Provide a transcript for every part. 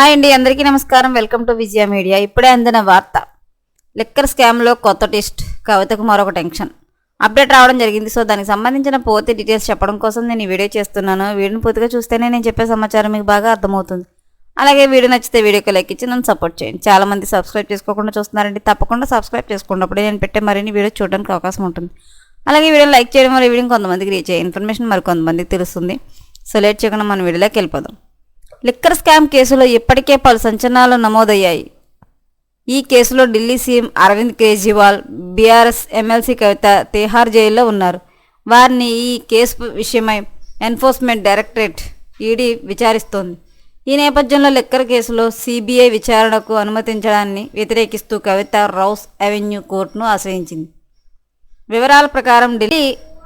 Hi అండి అందరికీ నమస్కారం. Welcome to Vijaya media. ఇప్పుడే అందిన వార్త. లిక్కర్ స్కామ్లో కొత్త టెస్ట్ కవితకు మరొక టెన్షన్. అప్డేట్ రావడం జరిగింది. సో దానికి సంబంధించిన పూర్తి డీటెయిల్స్ చెప్పడం కోసం నేను ఈ వీడియో చేస్తున్నాను. వీడియోని పూర్తిగా చూస్తేనే నేను చెప్పే సమాచారం మీకు బాగా అర్థమవుతుంది. అలాగే వీడియో నచ్చితే వీడియోకి లైక్ ఇచ్చి నన్ను సపోర్ట్ చేయండి. చాలామంది సబ్స్క్రైబ్ చేసుకోకుండా చూస్తున్నారండి. తప్పకుండా సబ్స్క్రైబ్ చేసుకున్నప్పుడే నేను పెట్టే మరిన్ని వీడియో చూడడానికి అవకాశం ఉంటుంది. అలాగే వీడియో లైక్ చేయడం వల్ల వీడియో కొంతమందికి రీచ్ అయ్యే ఇన్ఫర్మేషన్ మరి కొంతమందికి తెలుస్తుంది. సో లేట్ చేయకుండా మన వీడియోలోకి వెళ్ళిపోదాం. లిక్కర్ స్కామ్ కేసులో ఇప్పటికే పలు సంచలనాలు నమోదయ్యాయి. ఈ కేసులో Delhi CM Arvind Kejriwal BRS MLC Kavitha Tihar జైల్లో ఉన్నారు. వారిని ఈ కేసు విషయమై ఎన్ఫోర్స్మెంట్ డైరెక్టరేట్ ఈడీ విచారిస్తోంది. ఈ నేపథ్యంలో లిక్కర్ కేసులో సిబిఐ విచారణకు అనుమతించడాన్ని వ్యతిరేకిస్తూ కవిత రౌస్ అవెన్యూ కోర్టును ఆశ్రయించింది. వివరాల ప్రకారం ఢిల్లీ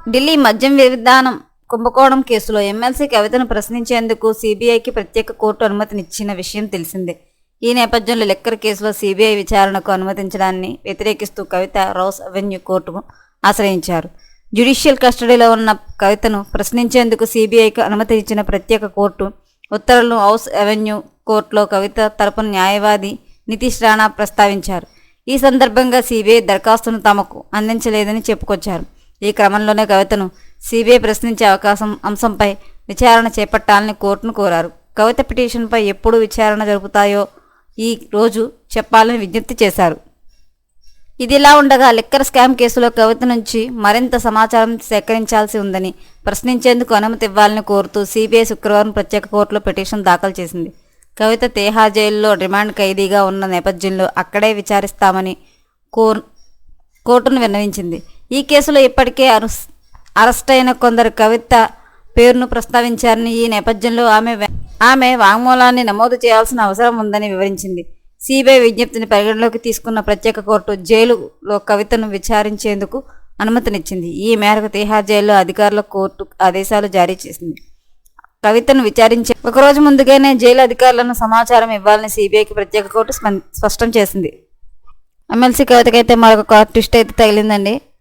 ఢిల్లీ మద్యం విధానం కుంభకోణం కేసులో ఎమ్మెల్సీ కవితను ప్రశ్నించేందుకు సిబిఐకి ప్రత్యేక కోర్టు అనుమతినిచ్చిన విషయం తెలిసిందే. ఈ నేపథ్యంలో లెక్కర్ కేసులో సిబిఐ విచారణకు అనుమతించడాన్ని వ్యతిరేకిస్తూ కవిత రౌస్ అవెన్యూ కోర్టును ఆశ్రయించారు. జ్యుడిషియల్ కస్టడీలో ఉన్న కవితను ప్రశ్నించేందుకు సిబిఐకి అనుమతి ఇచ్చిన ప్రత్యేక కోర్టు ఉత్తర్వులను హౌస్ అవెన్యూ కోర్టులో కవిత తరపున న్యాయవాది నితీష్ రాణా ప్రస్తావించారు. ఈ సందర్భంగా సిబిఐ దరఖాస్తును తమకు అందించలేదని చెప్పుకొచ్చారు. ఈ క్రమంలోనే కవితను సిబిఐ ప్రశ్నించే అవకాశం అంశంపై విచారణ చేపట్టాలని కోర్టును కోరారు. కవిత పిటిషన్పై ఎప్పుడు విచారణ జరుపుతాయో ఈ రోజు చెప్పాలని విజ్ఞప్తి చేశారు. ఇదిలా ఉండగా లిక్కర్ స్కామ్ కేసులో కవిత నుంచి మరింత సమాచారం సేకరించాల్సి ఉందని ప్రశ్నించేందుకు అనుమతి ఇవ్వాలని కోరుతూ సిబిఐ శుక్రవారం ప్రత్యేక కోర్టులో పిటిషన్ దాఖలు చేసింది. కవిత తేహా జైల్లో రిమాండ్ ఖైదీగా ఉన్న నేపథ్యంలో అక్కడే విచారిస్తామని కోర్ కోర్టును విన్నవించింది. ఈ కేసులో ఇప్పటికే అను అరెస్ట్ అయిన కొందరు కవిత పేరును ప్రస్తావించారని ఈ నేపథ్యంలో ఆమె ఆమె వాంగ్మూలాన్ని నమోదు చేయాల్సిన అవసరం ఉందని వివరించింది. సిబిఐ విజ్ఞప్తిని పరిగణలోకి తీసుకున్న ప్రత్యేక కోర్టు జైలులో కవితను విచారించేందుకు అనుమతినిచ్చింది. ఈ మేరకు తిహార్ జైల్లో అధికారుల కోర్టు ఆదేశాలు జారీ చేసింది. కవితను విచారించే ఒకరోజు ముందుగానే జైలు అధికారులను సమాచారం ఇవ్వాలని సిబిఐకి ప్రత్యేక కోర్టు స్పం- స్పష్టం చేసింది. ఎమ్మెల్సీ కవితకైతే మరొక ట్విస్ట్ అయితే తగిలిందండి.